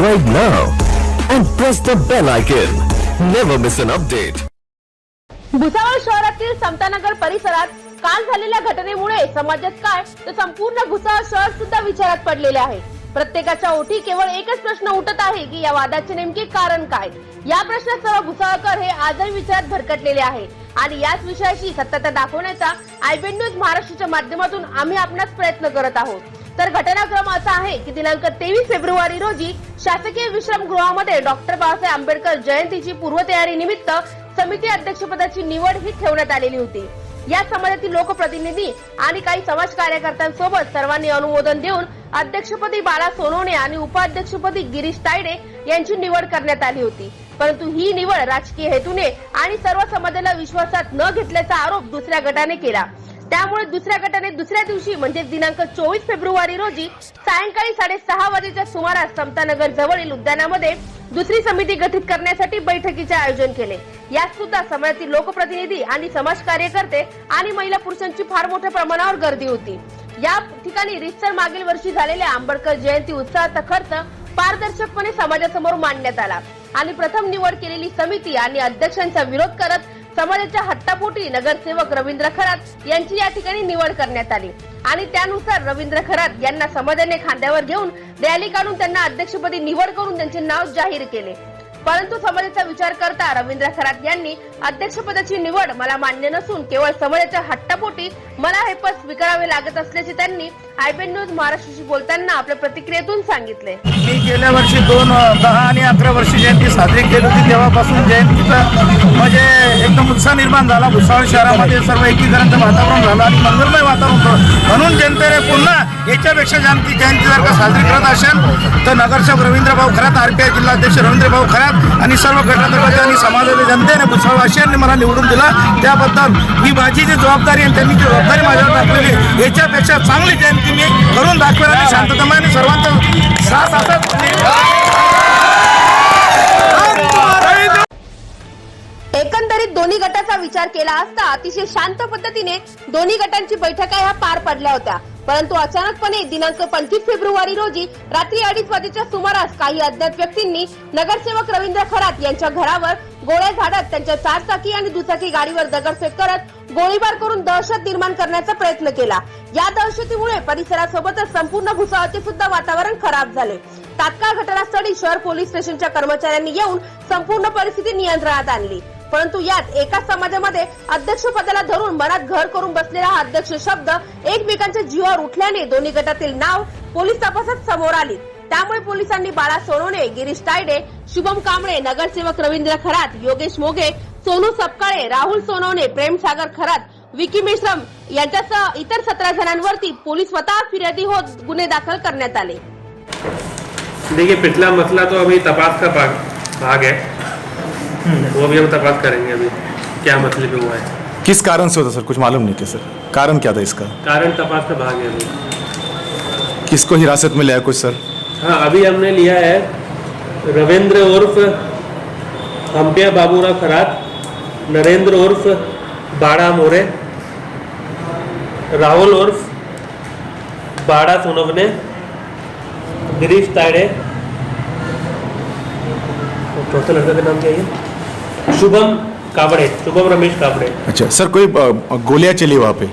Subscribe now and press the bell icon. Never miss an update. Bhusawal शहरातील समतानगर परिसरात काल झालेल्या घटनेमुळे समाजात काय तर संपूर्ण भुसावळ शहर सुद्धा विचारात पडलेले आहे प्रत्येकाच्या ओठी केवळ एकच प्रश्न उठत आहे की या वादाचे नेमके कारण काय या प्रश्नासह भुसावळकर हे आजही विचारात भरकटलेले आहे आणि याच विषयाची सत्यता दाखवण्याचा आयबीएन न्यूज महाराष्ट्राच्या माध्यमातून आम्ही आपणास प्रयत्न करत आहोत तर घटनाक्रम असा आहे की दिनांक तेवीस फेब्रुवारी रोजी शासकीय विश्रामगृहामध्ये डॉक्टर बाबासाहेब आंबेडकर जयंतीची पूर्वतयारी निमित्त समिती अध्यक्षपदाची निवड ही ठेवण्यात आलेली होती. या समाजातील लोकप्रतिनिधी आणि काही समाज कार्यकर्त्यांसोबत सर्वांनी अनुमोदन देऊन अध्यक्षपदी बाळा सोनवणे आणि उपाध्यक्षपदी गिरीश तायडे यांची निवड करण्यात आली होती. परंतु ही निवड राजकीय हेतूने आणि सर्व समाजाला विश्वासात न घेतल्याचा आरोप दुसऱ्या गटाने केला. त्यामुळे दुसऱ्या गटाने दुसऱ्या दिवशी म्हणजे दिनांक चोवीस फेब्रुवारी रोजी सायंकाळी साडेसहा वाजेच्या सुमारास समतानगर जवळील उद्यानामध्ये दुसरी समिती गठीत करण्यासाठी बैठकीचे आयोजन केले. यात सुद्धा समाजातील लोकप्रतिनिधी आणि समाज कार्यकर्ते आणि महिला पुरुषांची फार मोठ्या प्रमाणावर गर्दी होती. या ठिकाणी रितसर मागील वर्षी झालेल्या आंबेडकर जयंती उत्सवाचा खर्च पारदर्शकपणे समाजासमोर मांडण्यात आला. आणि प्रथम निवड केलेली समिती आणि अध्यक्षांचा विरोध करत समाजाच्या हट्टापोटी नगरसेवक रवींद्र खरात यांची या ठिकाणी निवड करण्यात आली. आणि त्यानुसार रवींद्र खरात यांना समाजाने खांद्यावर घेऊन रॅली काढून त्यांना अध्यक्षपदी निवड करून त्यांचे नाव जाहीर केले. परंतु समाजाचा विचार करता रवींद्र खरात यांनी अध्यक्षपदाची निवड मला मान्य नसून केवळ समाजाच्या हट्टापोटी मला हे पद स्वीकारावे लागत असल्याचे त्यांनी आयबीएन न्यूज महाराष्ट्राशी बोलताना आपल्या प्रतिक्रियेतून सांगितले. मी गेल्या वर्षी दोन दहा आणि अकरा वर्षी जयंती साजरी केली होती. तेव्हापासून जयंतीचा म्हणजे एकदम उत्साह निर्माण झाला. भुसावळ शहरामध्ये सर्व एकीकरणचं वातावरण झालं आणि मंगलमय वातावरण होतं म्हणून जनतेने पुन्हा याच्यापेक्षा जयंती जयंती जर का साजरी करत असेल तर नगरसेवक रवींद्रभाऊ खरात आरपीआय जिल्हाध्यक्ष रवींद्रभाऊ खरात आणि सर्व गटातर्फे आणि समाजाच्या जनतेने भुसावळवासियांनी मला निवडून दिला. त्याबद्दल ही माझी जी जबाबदारी आहे त्यांनी जी जबाबदारी माझ्यावर टाकलेली याच्यापेक्षा चांगली जयंती मी करून दाखवेल आणि शांततमाने सर्वांचा साथ असत एकंदरीत दोन्ही गटाचा विचार केला असता अतिशय शांत पद्धतीने दोन्ही गटांची बैठका ह्या पार पडल्या होत्या. परंतु अचानकपणे दिनांक पंचवीस फेब्रुवारी रोजी रात्री अडीच वाजेच्या सुमारास काही अज्ञात व्यक्तींनी नगरसेवक रवींद्र खरात यांच्या घरावर गोळ्या झाडत त्यांच्या चारचाकी आणि दुचाकी गाडीवर दगडफेक करत गोळीबार करून दहशत निर्माण करण्याचा प्रयत्न केला. या दहशतीमुळे परिसरासोबतच संपूर्ण भुसावळचे सुद्धा वातावरण खराब झाले. तात्काळ घटनास्थळी शहर पोलीस स्टेशनच्या कर्मचाऱ्यांनी येऊन संपूर्ण परिस्थिती नियंत्रणात आणली. परंतु यात एकाच समाजामध्ये अध्यक्ष पदाला धरून मनात घर करून बसलेला हा अध्यक्ष शब्द एकमेकांच्या जीवावर उठल्याने दोन्ही गटातील नाव पोलीस तपासात समोर आली. त्यामुळे पोलिसांनी बाळा सोनवणे गिरीश तायडे शुभम कांबळे नगरसेवक रवींद्र खरात योगेश मोगे सोनू सपकाळे राहुल सोनवणे प्रेमसागर खरात विकी मेश्रम यांच्यासह इतर सतरा जणांवरती पोलीस स्वतः फिर्यादी होत गुन्हे दाखल करण्यात आले. देखिए पिछला मसला तो अभी तपास का भाग भाग है? वो भी हम तपास करेंगे अभी क्या मतलब हुआ है। किस कारण से होता सर? कुछ मालूम नहीं क्या सर? कारण क्या था इसका? कारण तपास का भाग है अभी। किसको हिरासत में लिया कुछ सर? हाँ अभी हमने लिया है रविंद्र उर्फ़ हम्पिया बाबूराव खरात नरेंद्र उर्फ़ बाड़ा मोरे राहुल उर्फ़ बाड़ा सोनवने गिरीश ताड़े चौथे लड़के का नाम क्या है शुभम काबड़े शुभम रमेश काबड़े। अच्छा सर कोई गोलियां चली वहाँ पे?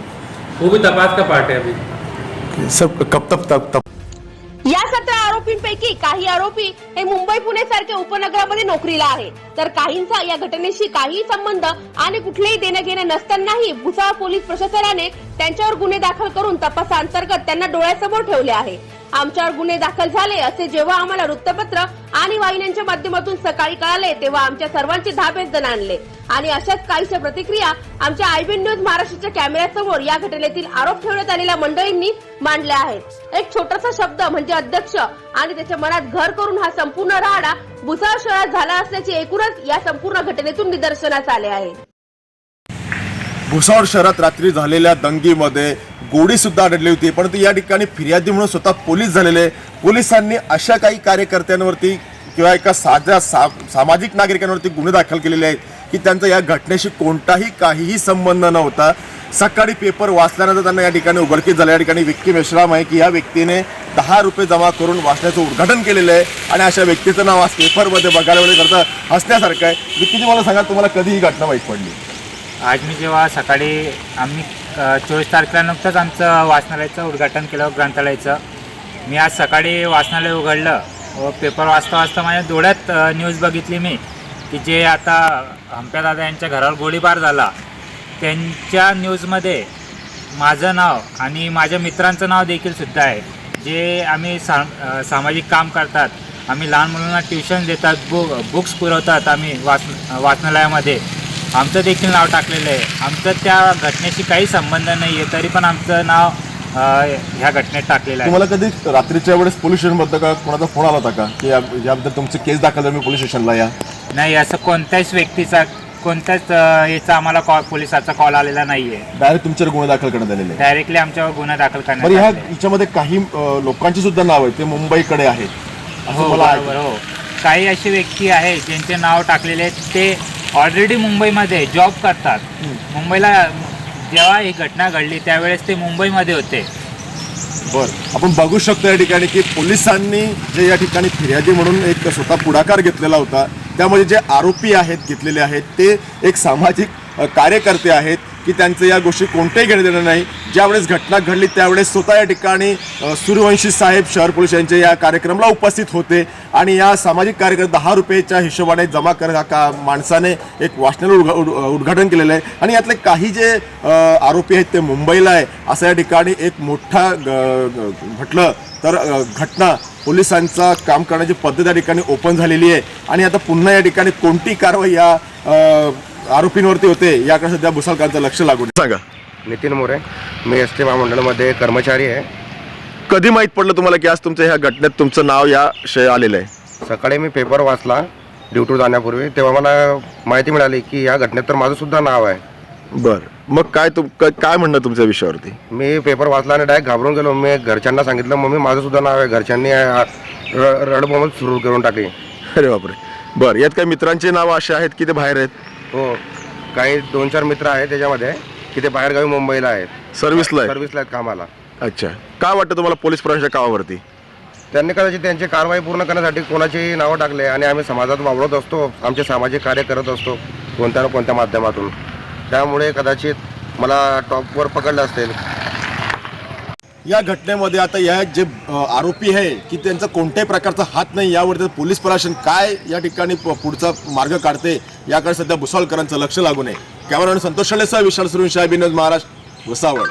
वो भी तपास का पार्ट है अभी। सर कब तक तक तब? या सतरा आरोपींपैकी काही आरोपी हे मुंबई पुणे सारख्या उपनगरामध्ये नोकरीला आहे तर काहींचा या घटनेशी काहीही संबंध आणि कुठलेही देणं घेणं नसतानाही भुसावळ पोलीस प्रशासनाने त्यांच्यावर गुन्हे दाखल करून तपासाअंतर्गत त्यांना डोळ्यासमोर ठेवले आहे. आमच्यावर गुन्हे दाखल झाले असे जेव्हा आम्हाला वृत्तपत्र आणि वाहिन्यांच्या माध्यमातून सकाळी कळाले तेव्हा आमच्या सर्वांचे धाबेच जण आणले. आणि अशाच काहीशा प्रतिक्रिया आमच्या आयबीएन न्यूज महाराष्ट्राच्या कॅमेऱ्यासमोर या घटनेतील आरोप ठेवण्यात आलेल्या मंडळींनी मांडल्या आहेत. एक छोटासा शब्द म्हणजे अध्यक्ष आणि त्याच्या मनात घर करून हा संपूर्ण राहाडा भुसावळ शहरात झाला असल्याचे एकूणच या संपूर्ण घटनेतून निदर्शनास आले आहे. भुसावळ शहरात रात्री झालेल्या दंगीमध्ये गोडीसुद्धा आढळली होती परंतु या ठिकाणी फिर्यादी म्हणून स्वतः पोलीस झालेले पोलिसांनी अशा काही कार्यकर्त्यांवरती किंवा एका साध्या सा सामाजिक नागरिकांवरती गुन्हे दाखल केलेले आहेत की त्यांचा या घटनेशी कोणताही काहीही संबंध नव्हता. सकाळी पेपर वाचल्यानंतर त्यांना या ठिकाणी उघडकीस झालं. या ठिकाणी विक्की मेश्राम आहे की या व्यक्तीने दहा रुपये जमा करून वाचण्याचं उद्घाटन केलेलं आहे आणि अशा व्यक्तीचं नाव आज पेपरमध्ये बघायला वगैरे करता हसण्यासारखं आहे. विक्कीजी मला सांगा तुम्हाला कधी ही घटना वाईट पडली? आज मी जेव्हा सकाळी आम्ही चोवीस तारखेला नुकतंच आमचं वाचनालयाचं उद्घाटन केलं ग्रंथालयाचं. मी आज सकाळी वाचनालय उघडलं व पेपर वाचता वाचता माझ्या डोळ्यात न्यूज बघितली मी की जे आता हंप्या दादा यांच्या घरावर गोळीबार झाला. त्यांच्या न्यूजमध्ये माझं नाव आणि माझ्या मित्रांचं नाव देखील सुद्धा आहे. जे आम्ही सा सामाजिक काम करतात आम्ही लहान मुलांना ट्युशन देतात बु बुक्स पुरवतात आम्ही वाच वाचनालयामध्ये. आमचं देखील नाव टाकलेलं आहे. आमचं त्या घटनेशी काही संबंध नाही आहे तरी पण आमचं नाव अ, ह्या घटनेत टाकलेलं आहे. तुम्हाला कधी रात्रीच्या वेळेस पोलीस स्टेशनबद्दल का कोणाचा फोन आला होता का? की या- याबद्दल तुमची केस दाखल झाली मी पोलीस स्टेशनला या? नाही असं कोणत्याच व्यक्तीचा कोणत्याच अ, याचा आम्हाला कॉल पोलिसाचा कॉल आलेला नाही आहे डायरेक्ट तुमच्यावर गुन्हे दाखल करण्यात आलेले आहे. डायरेक्टली आमच्यावर गुन्हा दाखल बरं करण्यात ह्या आलेला आहे. याच्यामध्ये काही अं, लोकांची सुद्धा नाव आहे ते मुंबईकडे आहेत. असं हो मला बरोबर हो. काही असे व्यक्ती आहेत ज्यांचे नाव टाकलेले आहेत ते ऑलरेडी मुंबईमध्ये जॉब करतात. मुंबईला जेव्हा ही घटना घडली त्यावेळेस ते मुंबईमध्ये होते. बर. आपण बघू शकतो या ठिकाणी की पोलिसांनी जे या ठिकाणी फिर्यादी म्हणून एक स्वतः पुढाकार घेतलेला होता त्यामध्ये जे आरोपी आहेत घेतलेले आहेत ते एक सामाजिक अ, कार्यकर्ते आहेत. की त्यांचं या गोष्टी कोणत्याही घेणं देणं नाही. ज्यावेळेस घटना घडली त्यावेळेस स्वतः या ठिकाणी सूर्यवंशी साहेब शहर पोलीस यांच्या या कार्यक्रमाला उपस्थित होते आणि या सामाजिक कार्यक्रम दहा रुपयेच्या हिशोबाने जमा कर का माणसाने एक वाचनालय उद्घा- उद्घाटन केलेलं आहे. आणि यातले काही जे आरोपी आहेत ते मुंबईला आहे. असं या ठिकाणी एक मोठा ग- म्हटलं तर घटना पोलिसांचा काम करण्याची पद्धत या ठिकाणी ओपन झालेली आहे. आणि आता पुन्हा या ठिकाणी कोणती कारवाई या आरोपींवरती होते याकडे सध्या भुसावळकरांचं लक्ष लागून सांगा. नितीन मोरे मी एस टी महामंडळामध्ये कर्मचारी आहे. कधी माहीत पडलं तुम्हाला की आज तुमच्या ह्या घटनेत तुमचं नाव या शय आलेलं आहे? सकाळी मी पेपर वाचला ड्युटीवर जाण्यापूर्वी. तेव्हा मला माहिती मिळाली की या घटनेत तर माझं सुद्धा नाव आहे. बर. मग काय तुम क- काय म्हणणं तुमच्या विषयावरती? मी पेपर वाचला आणि डायरेक्ट घाबरून गेलो. मी घरच्यांना सांगितलं मम्मी माझं सुद्धा नाव आहे. घरच्यांनी आ, र- रडबोंबल सुरू करून टाकली. अरे बापरे. बरं. यात काही मित्रांची नावं अशी आहेत की ते बाहेर आहेत? हो काही दोन चार मित्र आहेत त्याच्यामध्ये की ते बाहेरगावी मुंबईला आहेत. सर्व्हिसला आहे सर्व्हिसला आहेत कामाला. अच्छा. काय वाटतं तुम्हाला पोलीस प्रशासनाच्या कामावरती? त्यांनी कदाचित त्यांची कारवाई पूर्ण करण्यासाठी कोणाची नावं टाकले आणि आम्ही समाजात वावरत असतो आमचे सामाजिक कार्य करत असतो कोणत्या ना कोणत्या माध्यमातून. त्यामुळे कदाचित मला टॉपवर पकडलं असेल या घटनेमध्ये आता या जे आरोपी आहे की त्यांचा कोणत्याही प्रकारचा हात नाही यावर पोलीस प्रशासन काय या ठिकाणी पुढचा मार्ग काढते याकडे सध्या भुसावळकरांचं लक्ष लागू नये. कॅमेरामॅन संतोष शालेसह विशाल सुरुंशाह विनोद महाराष्ट्र भुसावळ.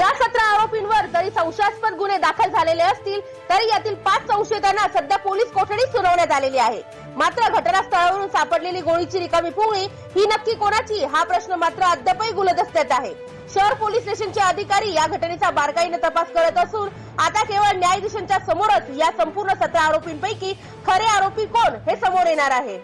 या सतरा आरोपींवर जरी संशयास्पद गुन्हे दाखल झालेले असतील तरी यातील पाच संशयितांना सध्या पोलीस कोठडी सुनावण्यात आलेली आहे. मात्र घटनास्थळावरून सापडलेली गोळीची रिकामी पोळी ही नक्की कोणाची? हा प्रश्न मात्र अद्यापही गुलदस्त्यात आहे. शहर पोलीस स्टेशनचे अधिकारी या घटनेचा बारकाईने तपास करत असून आता केवळ न्यायाधीशांच्या समोरच या संपूर्ण सतरा आरोपींपैकी खरे आरोपी कोण हे समोर येणार आहे.